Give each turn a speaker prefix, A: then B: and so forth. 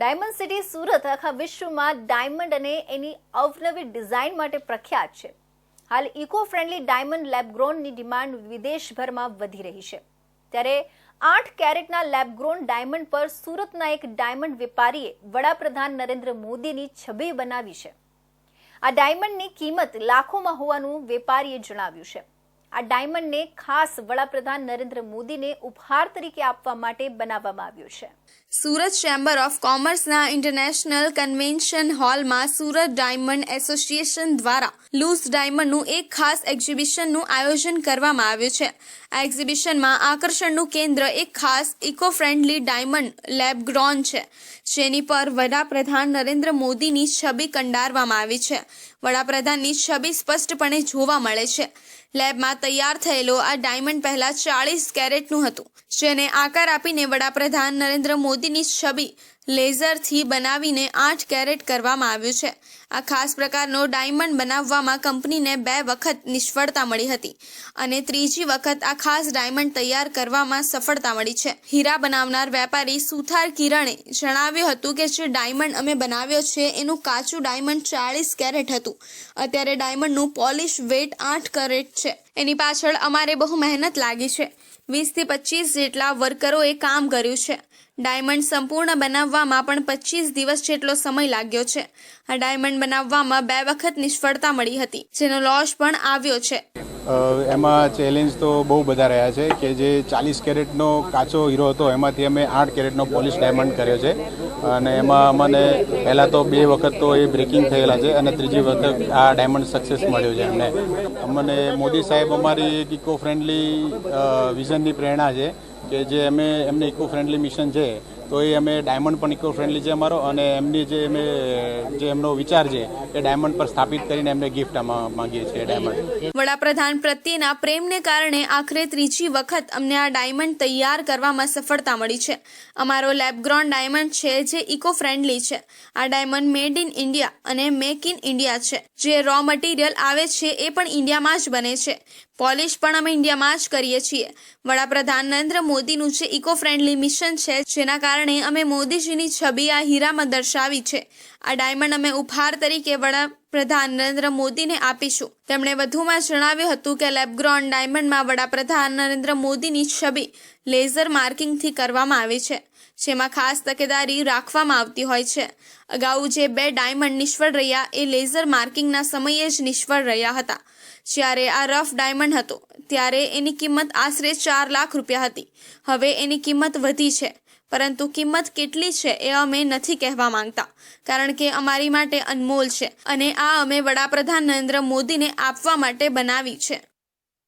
A: Diamond city Surat આખા વિશ્વમાં diamond અને એની અવનવી ડિઝાઇન માટે પ્રખ્યાત છે. હાલ ઇકો ફ્રેન્ડલી ડાયમંડ લેબગ્રોનની ડિમાન્ડ વિદેશભરમાં વધી રહી છે. ત્યારે આઠ કેરેટના લેબગ્રોન ડાયમંડ પર સુરતના એક ડાયમંડ વેપારીએ વડાપ્રધાન નરેન્દ્ર મોદીની છબી બનાવી છે. આ ડાયમંડની કિંમત લાખોમાં હોવાનું વેપારીએ જણાવ્યું છે. આ ડાયમંડને ખાસ વડાપ્રધાન નરેન્દ્ર મોદીને ઉપહાર તરીકે આપવા માટે બનાવવામાં આવ્યું છે.
B: સુરત ચેમ્બર ઓફ કોમર્સના ઇન્ટરનેશનલ કન્વેન્શન હોલમાં સુરત ડાયમંડ એસોસિએશન દ્વારા લૂઝ ડાયમંડનું એક ખાસ એક્ઝિબિશનનું આયોજન કરવામાં આવ્યું છે. આ એક્ઝિબિશનમાં આકર્ષણનું કેન્દ્ર એક ખાસ eco friendly diamond lab grown છે, જેની પર વડાપ્રધાન નરેન્દ્ર મોદીની છબી કંડારવામાં આવી છે. વડાપ્રધાનની છબી સ્પષ્ટપણે જોવા મળે છે. લેબમાં તૈયાર થયેલો આ ડાયમંડ પહેલા ચાળીસ કેરેટનું હતું. જેને આકાર આપીને વડાપ્રધાન નરેન્દ્ર મોદીની છબી લેઝરથી બનાવીને આઠ કેરેટ કરવામાં આવ્યું છે. આ ખાસ પ્રકારનો ડાયમંડ બનાવવામાં કંપનીને બે વખત નિષ્ફળતા મળી હતી અને ત્રીજી વખત આ ખાસ ડાયમંડ તૈયાર કરવામાં સફળતા મળી છે. હીરા બનાવનાર વેપારી સુથાર કિરણે જણાવ્યું હતું કે જે ડાયમંડ અમે બનાવ્યો છે, એનું કાચું ડાયમંડ ચાળીસ કેરેટ હતું. અત્યારે ડાયમંડનું પોલિશ વેટ આઠ કેરેટ છે. એની પાછળ અમારે બહુ મહેનત લાગી છે. વીસથી પચીસ જેટલા વર્કરોએ કામ કર્યું છે. ડાયમંડ સંપૂર્ણ બનાવવામાં પણ પચીસ દિવસ જેટલો સમય લાગ્યો છે. આ ડાયમંડ બનાવવામાં બે વખત નિષ્ફળતા મળી હતી, જેનો લોસ પણ આવ્યો છે.
C: એમાં ચેલેન્જ તો બહુ બધા રહ્યા છે કે જે ચાલીસ કેરેટનો કાચો હીરો હતો, એમાંથી અમે આઠ કેરેટનો પોલિશ ડાયમંડ કર્યો છે. અને એમાં અમને પહેલાં તો બે વખત તો એ બ્રેકિંગ થયેલા છે અને ત્રીજી વખત આ ડાયમંડ સક્સેસ મળ્યો છે અમને. અમને મોદી સાહેબ અમારી એક ઇકો ફ્રેન્ડલી વિઝનની પ્રેરણા છે કે જે અમે, એમને ઇકો ફ્રેન્ડલી મિશન છે. તો એ અમે ડાયમંડ પણ ઇકો ફ્રેન્ડલી છે અમારો અને એમની જે અમે, જે એમનો વિચાર છે, એ ડાયમંડ પર સ્થાપિત કરીને એમને ગિફ્ટ માંગીએ છીએ ડાયમંડ.
B: વડાપ્રધાન પ્રત્યેના પ્રેમને કારણે આખરે ત્રીજી વખત અમને આ ડાયમંડ તૈયાર કરવામાં સફળતા મળી છે. અમારો લેબગ્રોન ડાયમંડ છે જે ઇકો ફ્રેન્ડલી છે. આ ડાયમંડ મેડ ઇન ઇન્ડિયા અને મેક ઇન ઇન્ડિયા છે. જે રો મટીરિયલ આવે છે એ પણ ઇન્ડિયામાં જ બને છે. પોલિશ પણ અમે ઇન્ડિયામાં જ કરીએ છીએ. વડાપ્રધાન નરેન્દ્ર મોદીનું જે ઇકો ફ્રેન્ડલી મિશન છે, જેના કારણે અમે મોદીજીની છબી આ હીરામાં દર્શાવી છે. આ ડાયમંડ અમે ઉપહાર તરીકે વડાપ્રધાન નરેન્દ્ર મોદીને આપીશું. તેમણે વધુમાં જણાવ્યું હતું કે લેબગ્રોન ડાયમંડમાં વડાપ્રધાન નરેન્દ્ર મોદીની છબી લેઝર માર્કિંગથી કરવામાં આવી છે, જેમાં ખાસ તકેદારી રાખવામાં આવતી હોય છે. અગાઉ જે બે ડાયમંડ નિષ્ફળ રહ્યા, એ લેઝર માર્કિંગના સમયે જ નિષ્ફળ રહ્યા હતા. જ્યારે આ રફ ડાયમંડ હતો, ત્યારે એની કિંમત આશરે ચાર લાખ રૂપિયા હતી. હવે એની કિંમત વધી છે. પરંતુ કિંમત કેટલી છે એ અમે નથી કહેવા માંગતા. કારણ કે અમારી માટે અનમોલ છે અને આ અમે વડાપ્રધાન નરેન્દ્ર મોદીને આપવા માટે બનાવી છે.